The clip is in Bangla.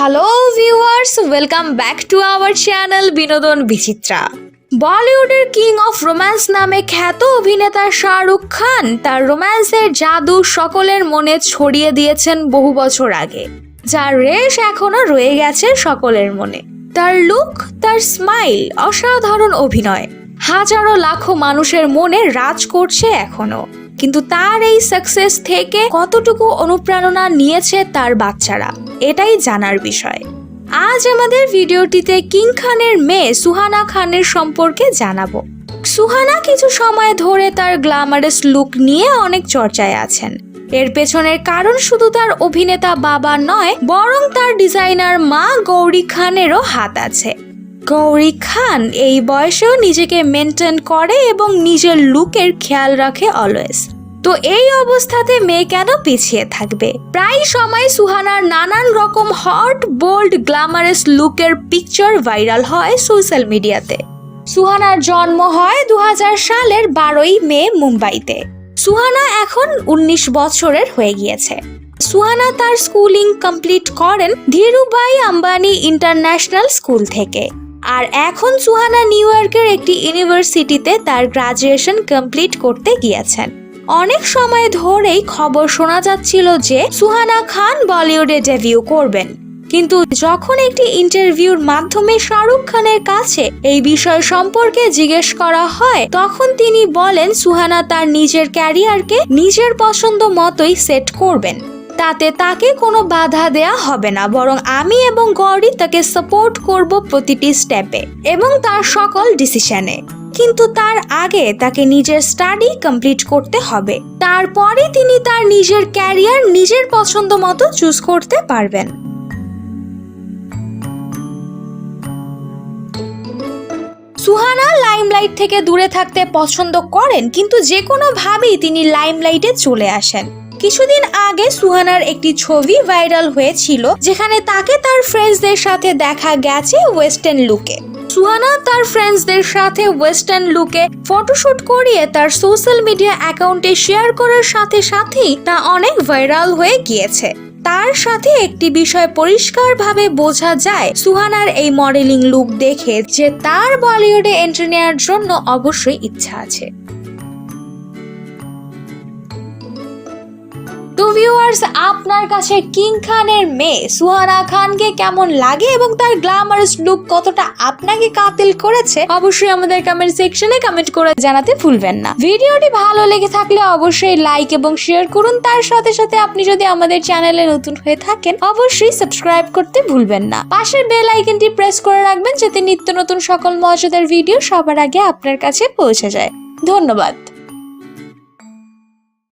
Hello viewers welcome back to our channel Binodon Bichitra বলিউডের কিং অফ রোম্যান্স নামে খ্যাত অভিনেতা শাহরুখ খান তার রোম্যান্সের জাদু সকলের মনে ছড়িয়ে দিয়েছেন বহু বছর আগে। যার রেশ এখনও রয়ে গেছে সকলের মনে। তার লুক তার স্মাইল অসাধারণ অভিনয়। হাজারো লাখো মানুষের মনে রাজ করছে এখনও। কিন্তু তার এই সাকসেস থেকে কতটুকু অনুপ্রেরণা নিয়েছে তার বাচ্চারা, এটাই জানার বিষয়। আজ আমাদের ভিডিওটিতে কিং খানের মেয়ে সুহানা খানের সম্পর্কে জানাব। সুহানা কিছু সময় ধরে তার গ্ল্যামারাস লুক নিয়ে অনেক চর্চায় আছেন। এর পেছনের কারণ শুধু তার অভিনেতা বাবা নয়, বরং তার ডিজাইনার মা গৌরী খানেরও হাত আছে। গৌরী খান এই বয়সেও নিজেকে মেনটেন করে এবং নিজের লুকের খেয়াল রাখে অলওয়েজ তো এই অবস্থাতে মেয়ে কেন পিছিয়ে থাকবে? প্রায় সময় সুহানার নানান রকম হট বোল্ড গ্ল্যামারাস লুকের পিকচার ভাইরাল হয় সোশ্যাল মিডিয়াতে সুহানার জন্ম হয় দু হাজার সালের বারোই মে মুম্বাইতে। সুহানা এখন উনিশ বছরের হয়ে গিয়েছে। সুহানা তার স্কুলিং কমপ্লিট করেন ধীরুভাই আম্বানি ইন্টারন্যাশনাল স্কুল থেকে। আর এখন সুহানা নিউ ইয়র্কের একটি ইউনিভার্সিটিতে তার গ্রাজুয়েশন কমপ্লিট করতে গিয়েছেন। অনেক সময় ধরেই খবর শোনা যাচ্ছিল যে সুহানা খান বলিউডে ডেবিউ করবেন। কিন্তু যখন একটি ইন্টারভিউর মাধ্যমে শাহরুখ খানের কাছে এই বিষয় সম্পর্কে জিজ্ঞেস করা হয়, তখন তিনি বলেন, সুহানা তার নিজের ক্যারিয়ারকে নিজের পছন্দ মতোই সেট করবেন। তাতে তাকে কোনো বাধা দেয়া হবে না, বরং আমি এবং গৌরী তাকে সাপোর্ট করব প্রতিটি স্টেপে এবং তার সকল ডিসিশনে কিন্তু তার আগে তাকে নিজের স্টাডি কমপ্লিট করতে হবে। তারপরে তিনি তার নিজের ক্যারিয়ার নিজের পছন্দ মতো চুজ করতে পারবেন। সুহানা লাইমলাইট থেকে দূরে থাকতে পছন্দ করেন, কিন্তু যে কোনোভাবেই তিনি লাইমলাইটে চলে আসেন। কিছুদিন আগে সুহানার একটি ছবি ভাইরাল হয়েছিল, যেখানে তাকে তার ফ্রেন্ডসদের সাথে দেখা গেছে ওয়েস্টার্ন লুকে সুহানা তার ফ্রেন্ডসদের সাথে ওয়েস্টার্ন লুকে ফটোশুট করিয়ে তার সোশ্যাল মিডিয়া অ্যাকাউন্টে শেয়ার করার সাথে সাথেই তা অনেক ভাইরাল হয়ে গিয়েছে। তার সাথে একটি বিষয় পরিষ্কারভাবে বোঝা যায় সুহানার এই মডেলিং লুক দেখে, যে তার বলিউডে এন্ট্রি নেওয়ার জন্য অবশ্যই ইচ্ছা আছে। ভিউয়ার্স আপনার কাছে কিং খানের মেয়ে সুহানা খানকে কেমন লাগে এবং তার গ্ল্যামারাস লুক কতটা আপনাকে কাতিল করেছে, অবশ্যই আমাদের কমেন্ট সেকশনে কমেন্ট করে জানাতে ভুলবেন না। ভিডিওটি ভালো লেগে থাকলে অবশ্যই লাইক এবং শেয়ার করুন। তার সাথে সাথে আপনি যদি আমাদের চ্যানেলে নতুন হয়ে থাকেন, অবশ্যই সাবস্ক্রাইব করতে ভুলবেন না। পাশের বেল আইকনটি প্রেস করে রাখবেন, যাতে নিত্য নতুন সকল মজাদার ভিডিও সবার আগে আপনার কাছে পৌঁছে যায়। ধন্যবাদ।